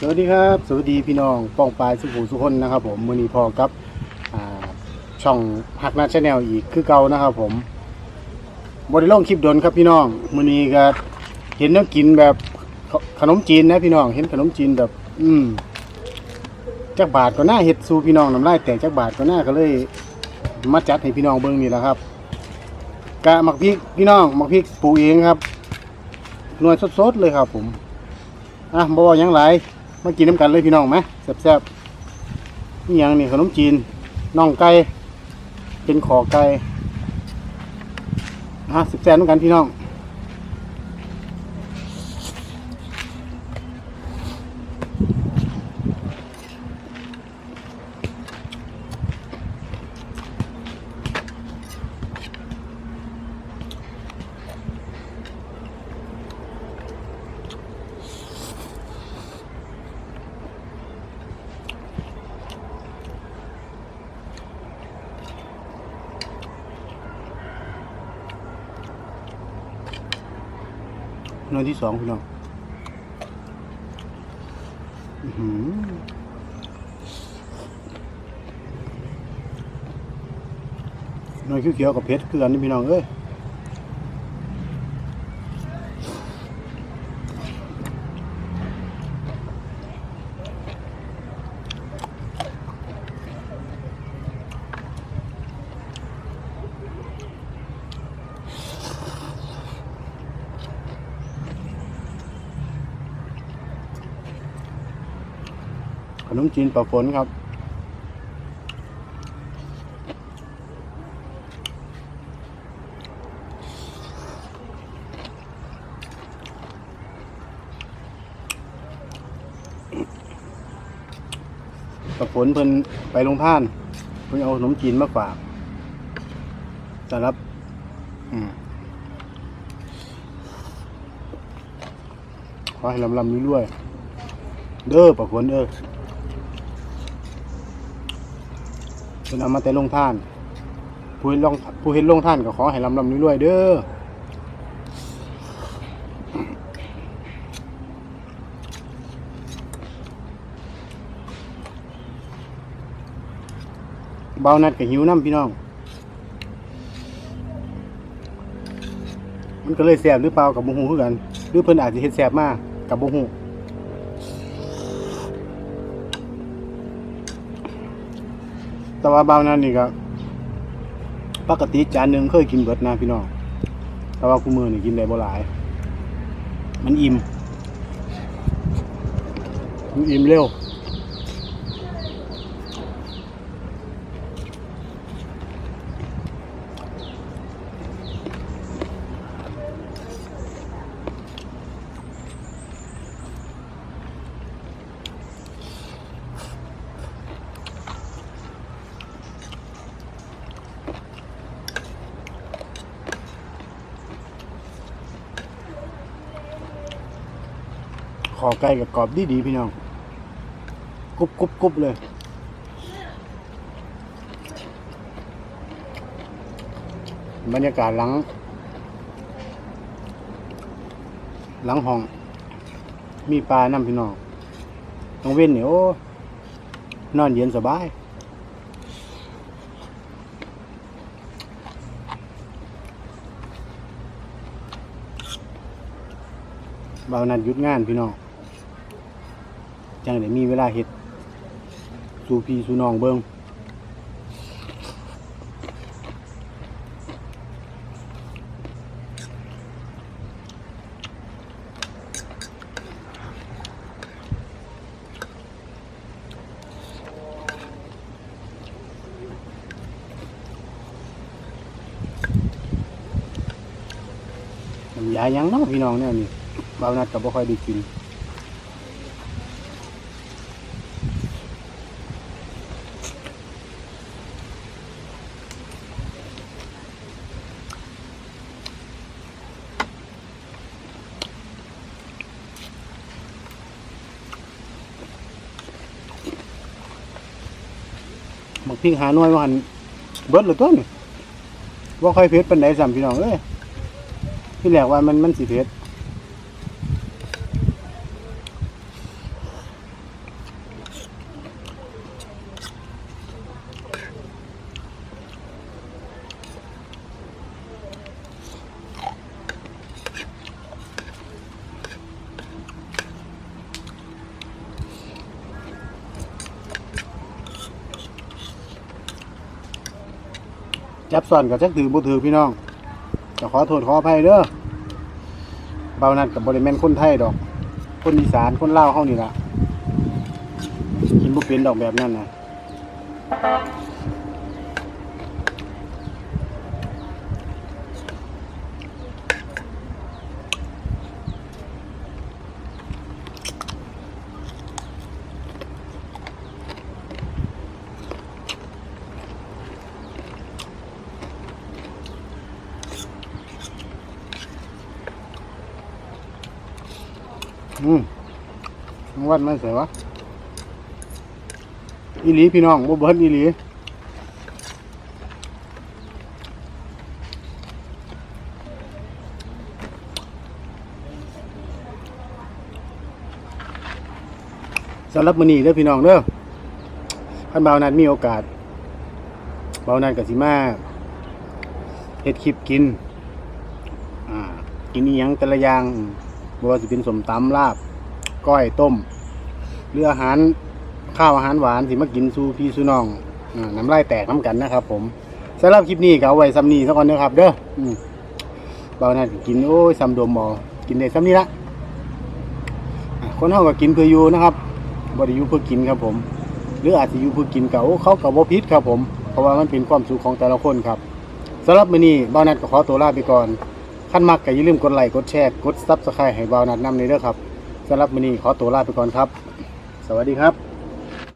สวัสดีครับ สวัสดีพี่น้องป้องปลายสุขุสุคนนะครับ ผมมือนี้พอกับช่องหักนาชาแนลอีกคือเก่านะครับ ผมบริลงคลิปดนครับพี่น้องมือนี้ก็เห็นน้องกินแบบขนมจีนนะพี่น้อง เห็นขนมจีนแบบ อืมจักบาทก็น่าเห็ดสูพี่น้องน้ำลายแตกจักบาทก็น่าก็เลยมาจัดให้พี่น้องเบิ่งนี่แหละครับกะหมักพริกพี่น้องหมักพริกปลูกเองครับหน่วยสดๆเลยครับ ผมอะบ่ว่าหยังหลาย มากินน้ำกันเลยพี่น้องไหมแซ่บๆนี่ยังนี่ขนมจีนน่องไก่เป็นขอไก่ฮะแซ่บๆน้ำกันพี่น้อง หน่วยที่สองพี่น้องอื้อหือหน่วยเขียวๆกับเพชรคือกันนี่พี่น้องเอ้ย ขนมจีนปลาฝนครับ ปลาฝนเพิ่นไปลงท่าน เพิ่นเอาขนมจีนมาฝากสำหรับ อืมขอให้ลำลำนี้ด้วย เด้อปะฝนเด้อ เป็นเอามาแต่ลงท่าน ผู้เห็นลงผู้เห็นลงท่านก็ขอให้ลำลำนี้ด้วยเด้อเบานัดกับหิวน้ำพี่น้อง มันก็เลยแสบหรือเปล่ากับบุหูคือกัน หรือเพิ่นอาจจะเฮ็ดแสบมากกับบุหู แต่ว่าบางนั้นนี่ก็ปกติจานหนึ่งเคยกินเบิดนะพี่น้อง แต่ว่าคู่มือนี่กินได้บ่หลาย มันอิ่ม มันอิ่มเร็ว ขอไก่กับกรอบดีดีๆพี่น้องกรุบกรุบกรุบเลยบรรยากาศหลัง หลังห้อง มีปลาน้ำพี่น้องต้องเว้นเนี่ยโอ้นอนเย็นสบายบางนัดหยุดงานพี่น้อง จังได้มีเวลาเฮ็ดสู่พี่สู่น้องเบิง้ำยายังเนาะพี่น้องเนี่ยนี่บางนัดก็บ่ค่อยได้กิน พริกหาหน่วยว่าหันเบิดเลยตัวนี่ว่าค่อยเผ็ดปานไหนสัมพี่น้องเอ้ยที่แหลกว่ามันมันสีเผ็ด จับส่อนกับจักถือบ่ถือพี่น้องจะขอโทษขออภัยเด้อเบานัดกับบริเวณคนไทยดอก คนอีสานคนลาวเฮานี่ล่ะกินบ่เป็นดอกแบบนั้นนะ อืมวัดไม่ใส่วะอีหลีพี่น้องบ่เบิดอีหลีสำหรับมือนี้เด้อพี่น้องเด้อคันบานัดมีโอกาสบานัดก็สิมาเฮ็ดคลิปกิน อ่า กินอีหยังแต่ละอย่าง บ่ว่าสิเป็นสมตำลาบ ก้อยต้มหรืออาหารข้าวอาหารหวานสิมากินสู่พี่สู่น้องอ่าน้ำลายแตกน้ำกันนะครับ ผมสำหรับคลิปนี้ก็เอาไว้ซ้ำนี้ซะก่อนเด้อครับ เด้ออืมเบานั่นกินโอ้ยซ้ำดมบ่กินได้ซ้ำนี้ละอ่าคนเฮาก็กินเพื่ออยู่นะครับบ่ได้อยู่เพื่อกินครับผม หรืออาจจะอยู่เพื่อกินก็โอ้เขาก็บ่ผิดครับผม เพราะว่ามันเป็นความสุขของแต่ละคนครับสำหรับมื้อนี้เบานัดก็ขอตัวลาไปก่อน คันมากก็อย่าลืมกดไลค์กดแชร์กดซับสไครต์ให้เบานัดน้ำในเด้อครับสำหรับมื้อนี้ขอตัวลาไปก่อนครับ สวัสดีครับ